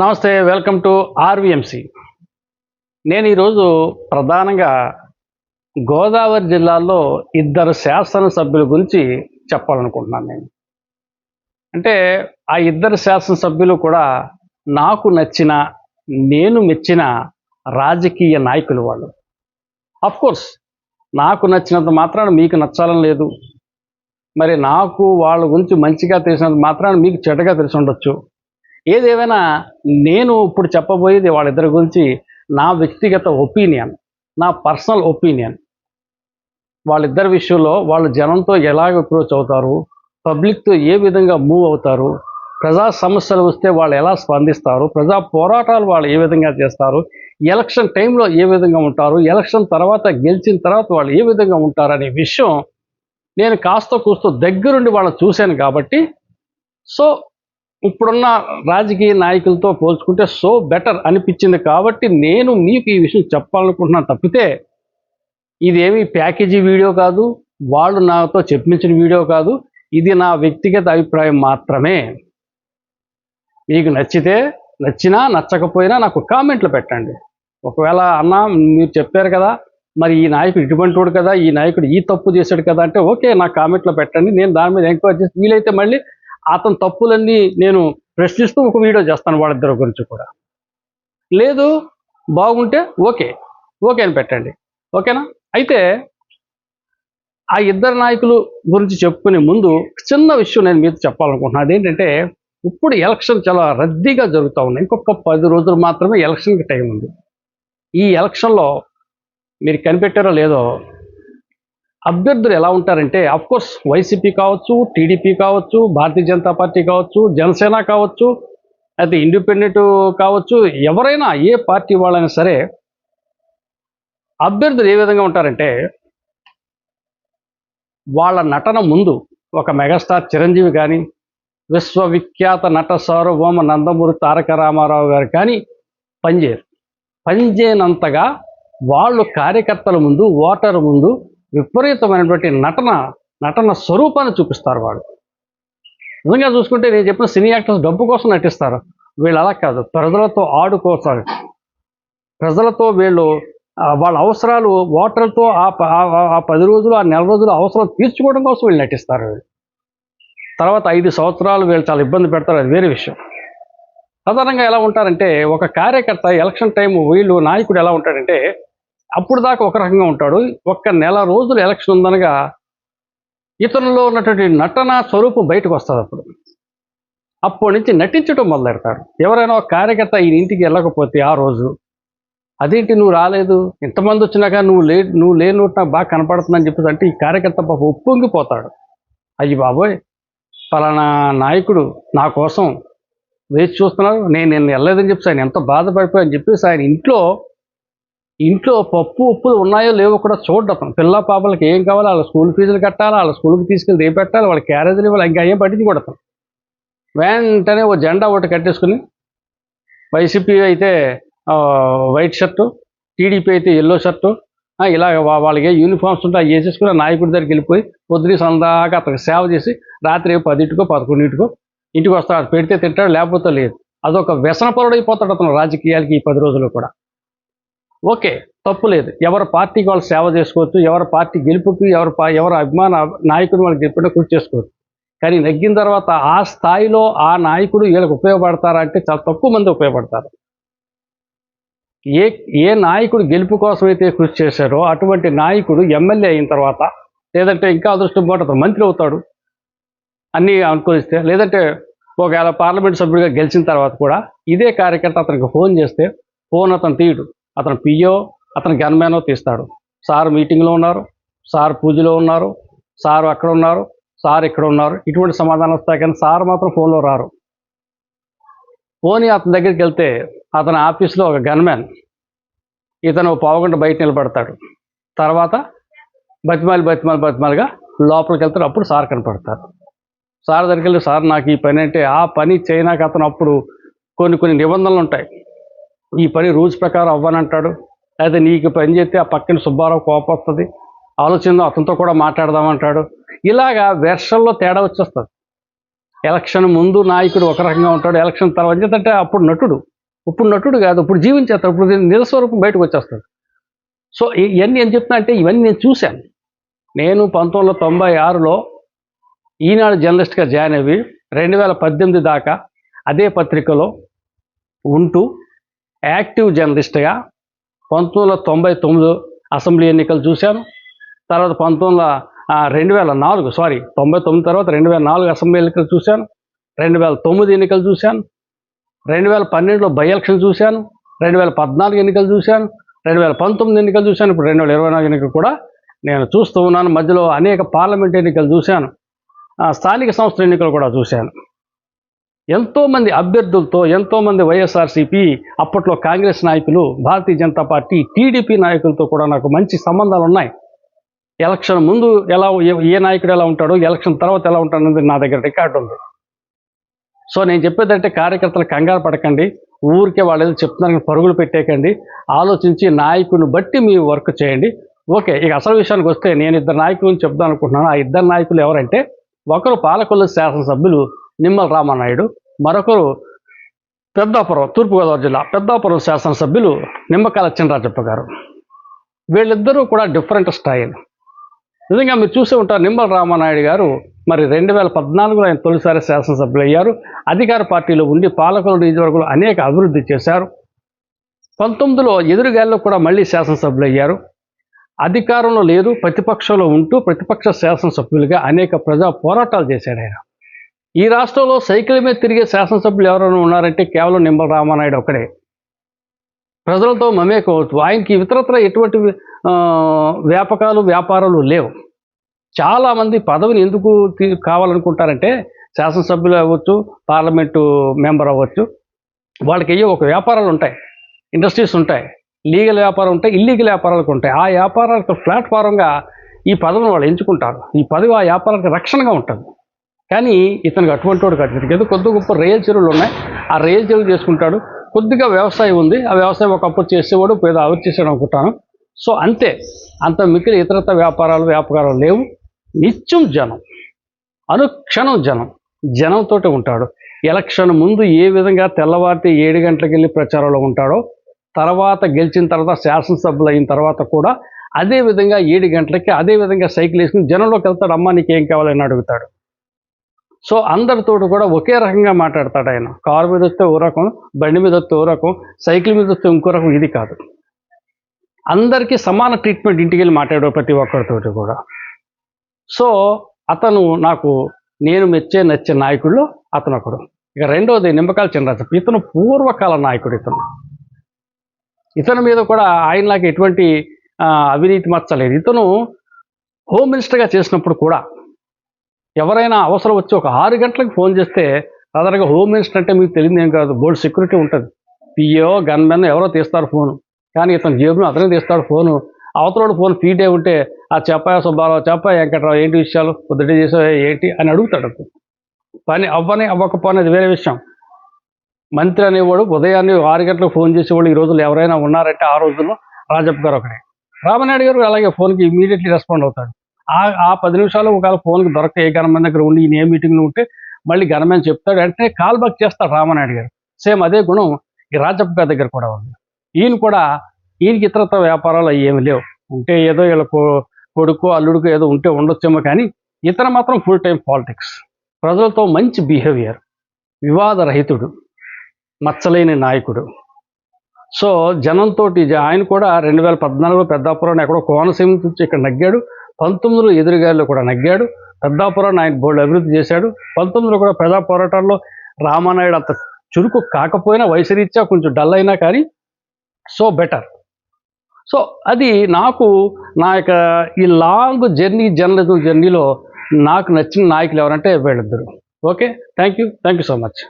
నమస్తే welcome to ఆర్విఎంసి. నేను ఈరోజు ప్రధానంగా గోదావరి జిల్లాలో ఇద్దరు శాసనసభ్యుల గురించి చెప్పాలనుకుంటున్నాను నేను. అంటే ఆ ఇద్దరు శాసనసభ్యులు కూడా నాకు నచ్చిన నేను మెచ్చిన రాజకీయ నాయకులు వాళ్ళు. కోర్స్ నాకు నచ్చినంత మాత్రాన మీకు నచ్చాలని లేదు. మరి నాకు వాళ్ళ గురించి మంచిగా తెలిసినంత మాత్రాన మీకు చెడ్డగా తెలిసి ఉండొచ్చు. ఏదేమైనా నేను ఇప్పుడు చెప్పబోయేది వాళ్ళిద్దరి గురించి నా వ్యక్తిగత ఒపీనియన్ నా పర్సనల్ ఒపీనియన్. వాళ్ళిద్దరి విషయంలో వాళ్ళు జనంతో ఎలాగ అప్రోచ్ అవుతారు పబ్లిక్తో ఏ విధంగా మూవ్ అవుతారు ప్రజా సమస్యలు వస్తే వాళ్ళు ఎలా స్పందిస్తారు ప్రజా పోరాటాలు వాళ్ళు ఏ విధంగా చేస్తారు ఎలక్షన్ టైంలో ఏ విధంగా ఉంటారు ఎలక్షన్ తర్వాత గెలిచిన తర్వాత వాళ్ళు ఏ విధంగా ఉంటారు అనే విషయం నేను కాస్త కూస్తో దగ్గరుండి వాళ్ళని చూశాను కాబట్టి సో ఇప్పుడున్న రాజకీయ నాయకులతో పోల్చుకుంటే సో బెటర్ అనిపించింది కాబట్టి నేను మీకు ఈ విషయం చెప్పాలనుకుంటున్నాను తప్పితే ఇదేమి ప్యాకేజీ వీడియో కాదు వాళ్ళు నాతో చెప్పించిన వీడియో కాదు ఇది నా వ్యక్తిగత అభిప్రాయం మాత్రమే. మీకు నచ్చితే నచ్చినా నచ్చకపోయినా నాకు కామెంట్లు పెట్టండి. ఒకవేళ అన్న మీరు చెప్పారు కదా మరి ఈ నాయకుడు ఇటువంటి వాడు కదా ఈ నాయకుడు ఈ తప్పు చేశాడు కదా అంటే ఓకే నా కామెంట్లో పెట్టండి నేను దాని మీద ఎంక్వైరీ చేసి వీలైతే మళ్ళీ అతని తప్పులన్నీ నేను ప్రశ్నిస్తూ ఒక వీడియో చేస్తాను వాళ్ళిద్దరి గురించి కూడా. లేదు బాగుంటే ఓకే ఓకే అని పెట్టండి. ఓకేనా? అయితే ఆ ఇద్దరు నాయకులు గురించి చెప్పుకునే ముందు చిన్న విషయం నేను మీతో చెప్పాలనుకుంటున్నాను అదేంటంటే ఇప్పుడు ఎలక్షన్ చాలా రద్దీగా జరుగుతూ ఉన్నాయి ఇంకొక పది రోజులు మాత్రమే ఎలక్షన్కి టైం ఉంది. ఈ ఎలక్షన్లో మీరు కనిపెట్టారో లేదో అభ్యర్థులు ఎలా ఉంటారంటే కోర్స్ వైసీపీ కావచ్చు టీడీపీ కావచ్చు భారతీయ జనతా పార్టీ కావచ్చు జనసేన కావచ్చు అయితే ఇండిపెండెంట్ కావచ్చు ఎవరైనా ఏ పార్టీ వాళ్ళైనా సరే అభ్యర్థులు ఏ విధంగా ఉంటారంటే వాళ్ళ నటన ముందు ఒక మెగాస్టార్ చిరంజీవి కానీ విశ్వవిఖ్యాత నట సార్వభౌమ నందమూరి తారక రామారావు గారు కానీ పనిచేయరు. పనిచేయనంతగా వాళ్ళు కార్యకర్తల ముందు ఓటర్ ముందు విపరీతమైనటువంటి నటన నటన స్వరూపాన్ని చూపిస్తారు వాళ్ళు. నిజంగా చూసుకుంటే నేను చెప్పిన సినీ యాక్టర్స్ డబ్బు కోసం నటిస్తారు. వీళ్ళు అలా కాదు. ప్రజలతో ఆడుకోసారు ప్రజలతో వీళ్ళు వాళ్ళ అవసరాలు ఓటర్లతో ఆ ప- ఆ- ఆ పది రోజులు ఆ నెల రోజులు అవసరాలు తీర్చుకోవడం కోసం వీళ్ళు నటిస్తారు వీళ్ళు. తర్వాత ఐదు సంవత్సరాలు వీళ్ళు చాలా ఇబ్బంది పెడతారు. అది వేరే విషయం. సాధారణంగా ఎలా ఉంటారంటే ఒక కార్యకర్త ఎలక్షన్ టైం వీళ్ళు నాయకుడు ఎలా ఉంటాడంటే అప్పుడు దాకా ఒక రకంగా ఉంటాడు. ఒక్క నెల రోజులు ఎలక్షన్ ఉందనగా ఇతనిలో ఉన్నటువంటి నటన స్వరూపం బయటకు వస్తుంది అప్పుడు. అప్పటి నుంచి నటించడం మొదలెడతాడు ఎవరైనా ఒక కార్యకర్త ఈయన ఇంటికి వెళ్ళకపోతే ఆ రోజు అదేంటి నువ్వు రాలేదు? ఇంతమంది వచ్చినాక నువ్వు లే నువ్వు లేనోటి నాకు బాగా కనపడుతుందని చెప్పేసి అంటే ఈ కార్యకర్త పాప ఉప్పొంగిపోతాడు. అయ్యి బాబోయ్ పలానా నాయకుడు నా కోసం వేచి చూస్తున్నారు నేను నేను వెళ్ళలేదని చెప్పేసి ఆయన ఎంత బాధపడిపోయాని చెప్పేసి ఆయన ఇంట్లో ఇంట్లో పప్పు ఉప్పులు ఉన్నాయో లేవో కూడా చూడటం పిల్ల పాపలకి ఏం కావాలో? వాళ్ళ స్కూల్ ఫీజులు కట్టాలి? వాళ్ళ స్కూల్కి తీసుకెళ్ళి ఏ పెట్టాలి? వాళ్ళ క్యారేజీలు ఇవ్వాలి. ఇంకా ఏం పట్టించుకోడతాం వెంటనే ఓ జెండా ఒకటి కట్టేసుకుని వైసీపీ అయితే వైట్ షర్టు టీడీపీ అయితే ఎల్లో షర్టు ఆ, ఇలా వాళ్ళకి యూనిఫామ్స్ ఉంటే అవి వేసేసుకుని ఆ నాయకుడి దగ్గరికి వెళ్ళిపోయి పొద్దున సందాక అతనికి సేవ చేసి రాత్రి పదింటికో పదకొండింటికో ఇంటికి వస్తాడు. పెడితే తింటాడు లేకపోతే లేదు. అదొక వ్యసనపరుడు అయిపోతాడు అతను రాజకీయాలకి ఈ పది రోజులు కూడా. ఓకే తప్పు లేదు. ఎవరి పార్టీకి వాళ్ళు సేవ చేసుకోవచ్చు ఎవరి పార్టీ గెలుపుకి ఎవరి ఎవరి అభిమాన నాయకుడు వాళ్ళకి గెలిపిన కృషి చేసుకోవచ్చు. కానీ నెగ్గిన తర్వాత ఆ స్థాయిలో ఆ నాయకుడు వీళ్ళకి ఉపయోగపడతారంటే చాలా తక్కువ మంది ఉపయోగపడతారు. ఏ ఏ నాయకుడు గెలుపు కోసం అయితే కృషి చేశారో అటువంటి నాయకుడు ఎమ్మెల్యే అయిన తర్వాత లేదంటే ఇంకా అదృష్టం కూడా మంత్రి అవుతాడు అన్నీ అనుకూలిస్తే లేదంటే ఒకవేళ పార్లమెంట్ సభ్యుడిగా గెలిచిన తర్వాత కూడా ఇదే కార్యకర్త అతనికి ఫోన్ చేస్తే ఫోన్ అతను తీయడు. అతను పియో అతను గన్మ్యానో తీస్తాడు. సార్ మీటింగ్లో ఉన్నారు సార్ పూజలో ఉన్నారు సార్ అక్కడ ఉన్నారు సార్ ఇక్కడ ఉన్నారు. ఇటువంటి సమాధానం వస్తాయి కానీ సార్ మాత్రం ఫోన్లో రారు. ఫోన్ అతని దగ్గరికి వెళ్తే అతని ఆఫీస్లో ఒక గన్మ్యాన్ ఇతను పావుగంట బయట నిలబడతాడు. తర్వాత బతిమాలి బతిమాలి బతిమాలిగా లోపలికి వెళ్తాడు. అప్పుడు సార్ కనపడతారు. సార్ దగ్గరికి వెళ్ళి సార్ నాకు ఈ పని అంటే ఆ పని చేయనాక అతను అప్పుడు కొన్ని కొన్ని నిబంధనలు ఉంటాయి. ఈ పని రూల్స్ ప్రకారం అవ్వనంటాడు. లేదా నీకు పని చేస్తే ఆ పక్కన సుబ్బారావు కోపం వస్తుంది. ఆలోచన అతనితో కూడా మాట్లాడదామంటాడు. ఇలాగా వెర్షన్లో తేడా వచ్చేస్తుంది. ఎలక్షన్ ముందు నాయకుడు ఒక రకంగా ఉంటాడు. ఎలక్షన్ తర్వాత ఎందుకంటే అప్పుడు నటుడు. ఇప్పుడు నటుడు కాదు ఇప్పుడు జీవించేస్తాడు. ఇప్పుడు నిరస్వరూపం బయటకు వచ్చేస్తాడు సో ఇవన్నీ ఏం చెప్తున్నా అంటే ఇవన్నీ నేను చూశాను. నేను పంతొమ్మిది వందల తొంభై ఆరులో ఈనాడు జర్నలిస్ట్గా జాయిన్ అయ్యి రెండు వేల పద్దెనిమిది దాకా అదే పత్రికలో ఉంటూ యాక్టివ్ జర్నలిస్ట్గా పంతొమ్మిది వందల తొంభై తొమ్మిది అసెంబ్లీ ఎన్నికలు చూశాను. తర్వాత పంతొమ్మిది రెండు వేల నాలుగు సారీ తొంభై తొమ్మిది తర్వాత రెండు వేల నాలుగు అసెంబ్లీ ఎన్నికలు చూశాను. రెండు వేల తొమ్మిది ఎన్నికలు చూశాను. రెండు వేల పన్నెండులో బై ఎలక్షన్ చూశాను. రెండు వేల పద్నాలుగు ఎన్నికలు చూశాను. రెండు వేల పంతొమ్మిది ఎన్నికలు చూశాను. ఇప్పుడు రెండు వేల ఇరవై నాలుగు ఎన్నికలు కూడా నేను చూస్తూ ఉన్నాను. మధ్యలో అనేక పార్లమెంట్ ఎన్నికలు చూశాను. స్థానిక సంస్థల ఎన్నికలు కూడా చూశాను. ఎంతోమంది అభ్యర్థులతో ఎంతోమంది వైఎస్ఆర్సీపీ అప్పట్లో కాంగ్రెస్ నాయకులు భారతీయ జనతా పార్టీ టీడీపీ నాయకులతో కూడా నాకు మంచి సంబంధాలు ఉన్నాయి. ఎలక్షన్ ముందు ఎలా ఏ- నాయకుడు ఎలా ఉంటాడో ఎలక్షన్ తర్వాత ఎలా ఉంటాడనేది నా దగ్గర రికార్డు ఉంది. సో నేను చెప్పేదంటే కార్యకర్తలు కంగారు పడకండి. ఊరికే వాళ్ళు ఏదో చెప్తున్నారని పరుగులు పెట్టేయకండి. ఆలోచించి నాయకుని బట్టి మీ వర్క్ చేయండి. ఓకే ఇక అసలు విషయానికి వస్తే నేను ఇద్దరు నాయకులను చెప్దాం అనుకుంటున్నాను. ఆ ఇద్దరు నాయకులు ఎవరంటే ఒకరు పాలకొల్లు శాసనసభ్యులు నిమ్మల రామానాయుడు మరొకరు పెద్దాపురం తూర్పుగోదావరి జిల్లా పెద్దాపురం శాసనసభ్యులు నిమ్మకాల చినరాజప్ప గారు. వీళ్ళిద్దరూ కూడా డిఫరెంట్ స్టైల్ నిజంగా మీరు చూసే ఉంటారు నిమ్మల రామానాయుడు గారు మరి రెండు వేల పద్నాలుగులో ఆయన తొలిసారి శాసనసభ్యులు అయ్యారు. అధికార పార్టీలో ఉండి పాలకులు నియోజకవర్గంలో అనేక అభివృద్ధి చేశారు. పంతొమ్మిదిలో ఎదురుగాల్లో కూడా మళ్ళీ శాసనసభ్యులు అయ్యారు. అధికారంలో లేదు ప్రతిపక్షంలో ఉంటూ ప్రతిపక్ష శాసనసభ్యులుగా అనేక ప్రజా పోరాటాలు చేశాడు ఆయన. ఈ రాష్ట్రంలో సైకిల్ మీద తిరిగే శాసనసభ్యులు ఎవరైనా ఉన్నారంటే కేవలం నిమ్మల రామానాయుడు ఒకడే ప్రజలతో మమేకవచ్చు ఆయనకి ఇతరత్ర ఎటువంటి వ్యాపకాలు వ్యాపారాలు లేవు. చాలామంది పదవిని ఎందుకు తీ- కావాలనుకుంటారంటే శాసనసభ్యులు అవ్వచ్చు పార్లమెంటు మెంబర్ అవ్వచ్చు. వాళ్ళకి అయ్యే ఒక వ్యాపారాలు ఉంటాయి. ఇండస్ట్రీస్ ఉంటాయి. లీగల్ వ్యాపారం ఉంటాయి ఇల్లీగల్ వ్యాపారాలకు ఉంటాయి. ఆ వ్యాపారాలకు ప్లాట్ఫారంగా ఈ పదవిని వాళ్ళు ఎంచుకుంటారు. ఈ పదవి ఆ వ్యాపారానికి రక్షణగా ఉంటుంది. కానీ ఇతనికి అటువంటి వాడు కాదు. ఏదో కొద్ది గొప్ప రేయల్ చెరువులు ఉన్నాయి. ఆ రేయల్ చెరువులు చేసుకుంటాడు. కొద్దిగా వ్యవసాయం ఉంది. ఆ వ్యవసాయం ఒకప్పుడు చేసేవాడు పేద ఏదో అభివృద్ధి చేసాడు అనుకుంటాను. సో అంతే. అంత మిగిలిన ఇతరత వ్యాపారాలు వ్యాపారాలు లేవు. నిత్యం జనం. అనుక్షణం జనం. జనంతో ఉంటాడు. ఎలక్షన్ ముందు ఏ విధంగా తెల్లవారితే ఏడు గంటలకు వెళ్ళి ప్రచారంలో ఉంటాడో తర్వాత గెలిచిన తర్వాత శాసనసభ్యులు అయిన తర్వాత కూడా అదే విధంగా ఏడు గంటలకి అదే విధంగా సైకిల్ వేసుకుని జనంలోకి వెళ్తాడు. అమ్మ నీకు ఏం కావాలని అడుగుతాడు. సో అందరితో కూడా ఒకే రకంగా మాట్లాడతాడు ఆయన. కారు మీద వస్తే ఓ రకం బండి మీద వస్తే ఓ రకం సైకిల్ మీద వస్తే ఇంకో రకం ఇది కాదు. అందరికీ సమాన ట్రీట్మెంట్ ఇంటికి వెళ్ళి మాట్లాడే ప్రతి ఒక్కరితోటి కూడా. సో అతను నాకు నేను మెచ్చే నచ్చే నాయకుల్లో అతను ఒకడు. ఇక రెండవది నిమ్మకాయల చినరాజప్ప ఇతను పూర్వకాల నాయకుడు ఇతను. ఇతని మీద కూడా ఆయనలాగా ఎటువంటి అవినీతి మచ్చలేదు ఇతను హోమ్ మినిస్టర్గా చేసినప్పుడు కూడా ఎవరైనా అవసరం వచ్చి ఒక ఆరు గంటలకు ఫోన్ చేస్తే సాధారణంగా హోమ్ మినిస్టర్ అంటే మీకు తెలియదు ఏం కాదు బోర్డు సెక్యూరిటీ ఉంటుంది. పిఏఓ గన్మెన్ ఎవరో తీస్తారు ఫోను. కానీ ఇతను జేబును అతనే తీస్తాడు ఫోను. అవతలోడు ఫోన్ ఫీటే ఉంటే ఆ చెప్పాయ సుబ్బారావు చెప్పాయ వెంకట్రావు ఏంటి విషయాలు? పొద్దుటే చేసావు? ఏంటి? అని అడుగుతాడు పని అవ్వని అవ్వకపోని అది వేరే విషయం. మంత్రి అనేవాడు ఉదయాన్నే ఆరు గంటలకు ఫోన్ చేసేవాళ్ళు ఈ రోజుల్లో ఎవరైనా ఉన్నారంటే ఆ రోజుల్లో రాజప్ప గారు ఒకడే రామనాయుడు గారు అలాగే ఫోన్కి ఇమీడియట్లీ రెస్పాండ్ అవుతాడు. ఆ ఆ పది నిమిషాలు ఒకవేళ ఫోన్కి దొరక ఏ గణమైన దగ్గర ఉండి ఈయన ఏ మీటింగ్లో ఉంటే మళ్ళీ గణమైన చెప్తాడు. వెంటనే కాల్ బ్యాక్ చేస్తాడు రామనాయుడు గారు. సేమ్ అదే గుణం ఈ రాజప్ప గారి దగ్గర కూడా ఉంది. ఈయన కూడా ఈయనకి ఇతరత్ర వ్యాపారాలు అవి ఏమి లేవు. ఉంటే ఏదో వీళ్ళ కొడుకు అల్లుడుకు ఏదో ఉంటే ఉండొచ్చేమో కానీ ఇతను మాత్రం ఫుల్ టైం పాలిటిక్స్ ప్రజలతో మంచి బిహేవియర్ వివాదరహితుడు మచ్చలేని నాయకుడు. సో జనంతో ఆయన కూడా రెండు వేల పద్నాలుగులో పెద్దాపురం ఎక్కడో కోనసీమ నుంచి ఇక్కడ నగ్గాడు. పంతొమ్మిదిలో ఎదురుగాల్లో కూడా నగ్గాడు. పెద్దాపురాన్ని ఆయన బోర్డు అభివృద్ధి చేశాడు. పంతొమ్మిదిలో కూడా ప్రజా పోరాటాల్లో రామానాయుడు అంత చురుకు కాకపోయినా వయసు రీత్యా కొంచెం డల్ అయినా కానీ సో బెటర్ సో అది నాకు నా యొక్క ఈ లాంగ్ జర్నీ జర్నలిజం జర్నీలో నాకు నచ్చిన నాయకులు ఎవరంటే వీళ్ళిద్దరు. Okay thank you thank you so much